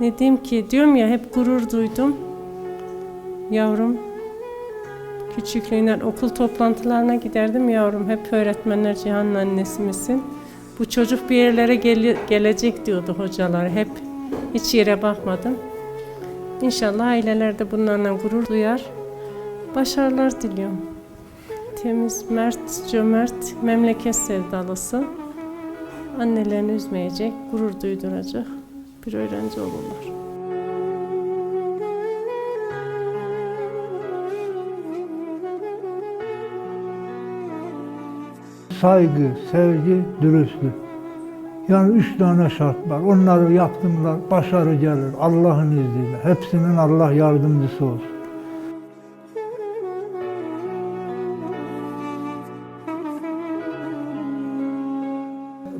Ne ki diyorum ya hep gurur duydum. Yavrum küçüklüğünden okul toplantılarına giderdim yavrum. Hep öğretmenler Cihan'ın annesi misin? Bu çocuk bir yerlere gele- gelecek diyordu hocalar. Hep hiç yere bakmadım. İnşallah aileler de bunlarla gurur duyar. Başarılar diliyorum. Temiz, mert, cömert, memleket sevdalısı. Annelerini üzmeyecek, gurur duyduracak bir öğrenci olurlar. saygı, sevgi, dürüstlük. Yani üç tane şart var. Onları yaptığımda başarı gelir Allah'ın izniyle. Hepsinin Allah yardımcısı olsun.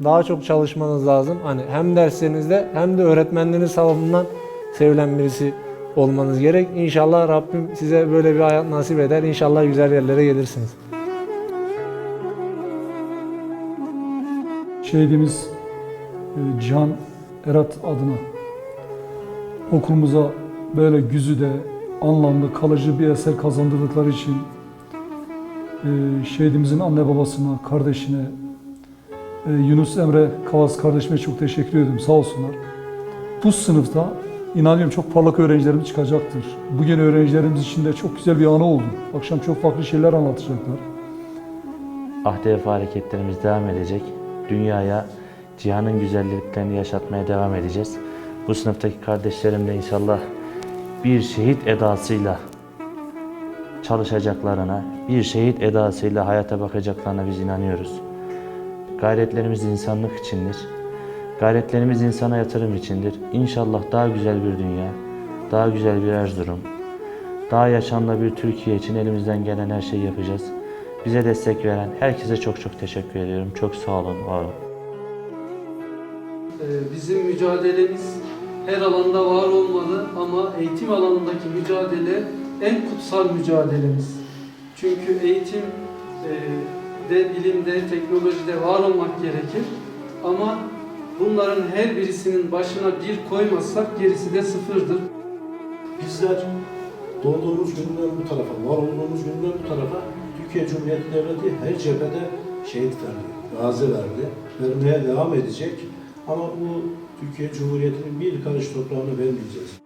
Daha çok çalışmanız lazım. Hani hem derslerinizde hem de öğretmenleriniz tarafından sevilen birisi olmanız gerek. İnşallah Rabbim size böyle bir hayat nasip eder. İnşallah güzel yerlere gelirsiniz. Şehidimiz e, Cihan Erat adına okulumuza böyle güzide anlamlı kalıcı bir eser kazandırdıkları için e, şehidimizin anne babasına, kardeşine, Yunus Emre Kavas kardeşime çok teşekkür ediyorum. Sağ olsunlar. Bu sınıfta inanıyorum çok parlak öğrencilerimiz çıkacaktır. Bugün öğrencilerimiz için de çok güzel bir anı oldu. Akşam çok farklı şeyler anlatacaklar. Ahde vefa hareketlerimiz devam edecek. Dünyaya cihanın güzelliklerini yaşatmaya devam edeceğiz. Bu sınıftaki kardeşlerim de inşallah bir şehit edasıyla çalışacaklarına, bir şehit edasıyla hayata bakacaklarına biz inanıyoruz. Gayretlerimiz insanlık içindir. Gayretlerimiz insana yatırım içindir. İnşallah daha güzel bir dünya, daha güzel bir Erzurum, daha yaşamlı bir Türkiye için elimizden gelen her şeyi yapacağız. Bize destek veren herkese çok çok teşekkür ediyorum. Çok sağ olun, var olun. Ee, Bizim mücadelemiz her alanda var olmalı ama eğitim alanındaki mücadele en kutsal mücadelemiz. Çünkü eğitim e, de, bilimde, teknolojide var olmak gerekir. Ama bunların her birisinin başına bir koymazsak gerisi de sıfırdır. Bizler doğduğumuz günden bu tarafa, var olduğumuz günden bu tarafa Türkiye Cumhuriyeti Devleti her cephede şehit verdi, gazi verdi, vermeye devam edecek. Ama bu Türkiye Cumhuriyeti'nin bir karış toprağını vermeyeceğiz.